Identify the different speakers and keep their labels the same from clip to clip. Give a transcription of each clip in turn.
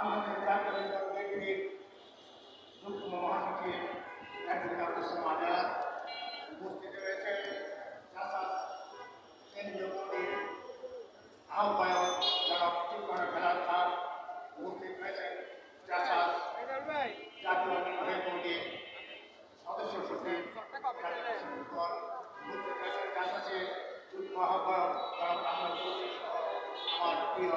Speaker 1: দল বিএনপির যুগ্ম মহাসচিব অ্যাডভোকেট আব্দুল সালাম আজাদ উপস্থিত রয়েছে চাষা কেন্দ্রীয় কমিটির আহ্বায়ক যারা চিন্তা খেলার খান উপস্থিত রয়েছেন জাতীয় নির্বাহী কমিটির সদস্য সচিব উপস্থিত রয়েছেন চাষাসের যুগ্ম আহ্বায়ক আমার প্রিয়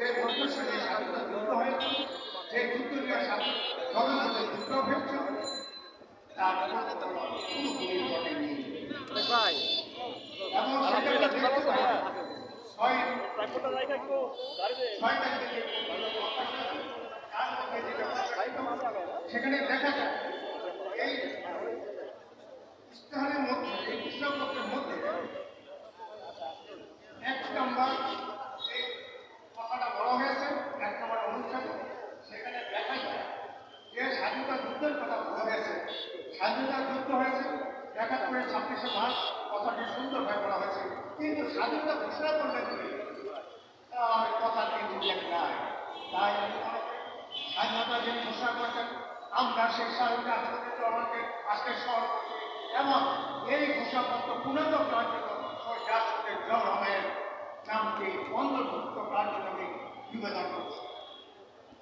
Speaker 1: যে নিয়ে স্বাধীনতা যুদ্ধ হয়েছিল যে যুদ্ধ নিয়ে স্বাধীন জনগণের বিপ্লব তার প্রতিফলন পুরোপুরি ঘটেনি। এবং সেটা দেখতে পাই ছয়
Speaker 2: ট্রাইপোডটা রাখা একটু গাড়িতে
Speaker 1: ছয় তারিখে তার মধ্যে যেটা প্রকাশিত, সেখানে দেখা যায় এই ইস্তাহারের মধ্যে এই ঘোষণাপত্রের মধ্যে এক নম্বর এই কথাটা বলা হয়েছে এক নম্বর অনুষ্ঠানে সেখানে দেখা যায় স্বাধীনতা যুদ্ধের কথা বলা হয়েছে। স্বাধীনতা যুদ্ধ হয়েছে, একাত্তরের ছাব্বিশে মার্চ, কথাটি সুন্দরভাবে বলা হয়েছে। কিন্তু স্বাধীনতা ঘোষণা নাই। তাই স্বাধীনতা যে ঘোষণা করেছেন, আমরা সেই স্বাধীনতা জনগণকে আজকে স্মরণ করছি। এবং এই ঘোষণাপত্র অন্তর্ভুক্ত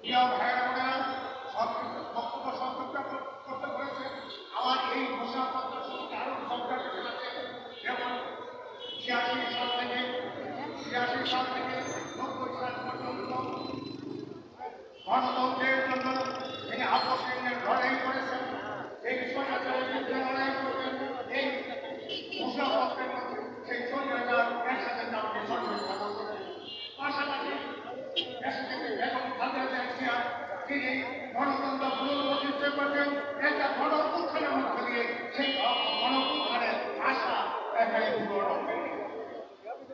Speaker 1: প্রিয় ভাইয়েরা ছিয়াশি সাল থেকে ছিয়াশি সাল থেকে নব্বই সাল পর্যন্ত গণতন্ত্রের জন্য তিনি আপসের লড়াই করেছেন, এই স্বৈরাচারের বিরুদ্ধে লড়াই করেছেন এই ঘোষণাপত্রের মধ্যে সেই স্বৈরাচার একসাথে নামকে সন্তুষ্ট করেছেন পাশাপাশি দেশটিকে গণতন্ত্র করেছেন একটা গণ উত্থানের মধ্য দিয়ে সেই